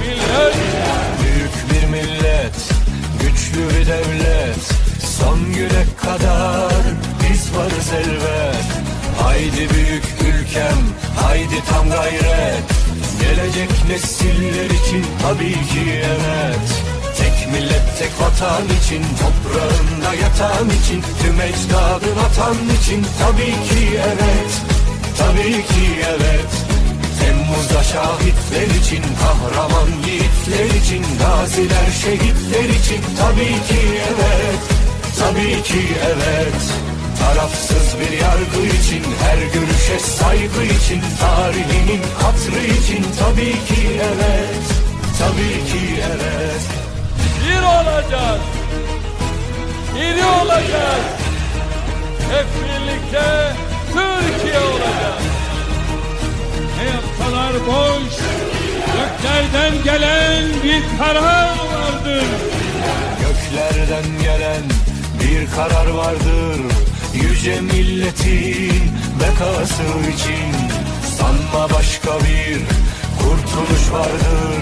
millet Büyük bir millet, güçlü bir devlet. Son güne kadar biz varız elbet. Haydi büyük ülkem, haydi tam gayret. Gelecek nesiller için tabii ki evet. Tek millet, tek vatan için Toprağında yatan için Tüm ecdadın atan için Tabii ki evet. Tabii ki evet Temmuz'da şahitler için, kahraman yiğitler için, gaziler, şehitler için tabii ki evet, tabii ki evet. Tarafsız bir yargı için, her görüşe saygı için, tarihinin hatrı için tabii ki evet, tabii ki evet. bir olacağız. İri olacağız. Hep birlikte yapsalar boş. Göklerden gelen bir karar vardır. Göklerden gelen bir karar vardır Yüce milletin bekası için Sanma başka bir kurtuluş vardır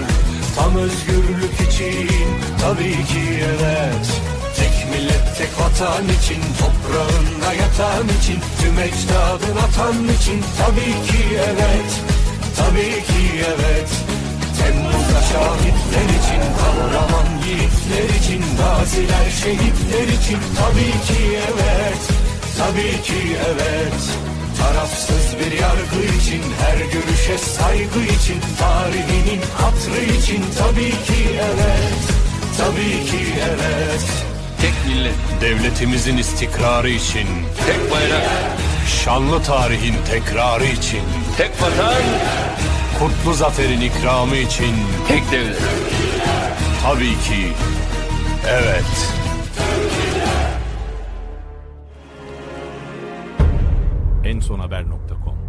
Tam özgürlük için tabii ki evet Tek millet tek vatan için Toprağında yatan için Tüm ecdadın atan için Tabii ki evet şahitler için, kahraman yiğitler için, gaziler, şehitler için. Tabii ki evet, tabii ki evet. Tarafsız bir yargı için, her görüşe saygı için, tarihinin hatrı için. Tabii ki evet, tabii ki evet. Tek millet, Devletimizin istikrarı için, tek bayrak, şanlı tarihin tekrarı için, tek vatan, kutlu zaferin ikramı için tek devlet. tabii ki evet. ensonhaber.com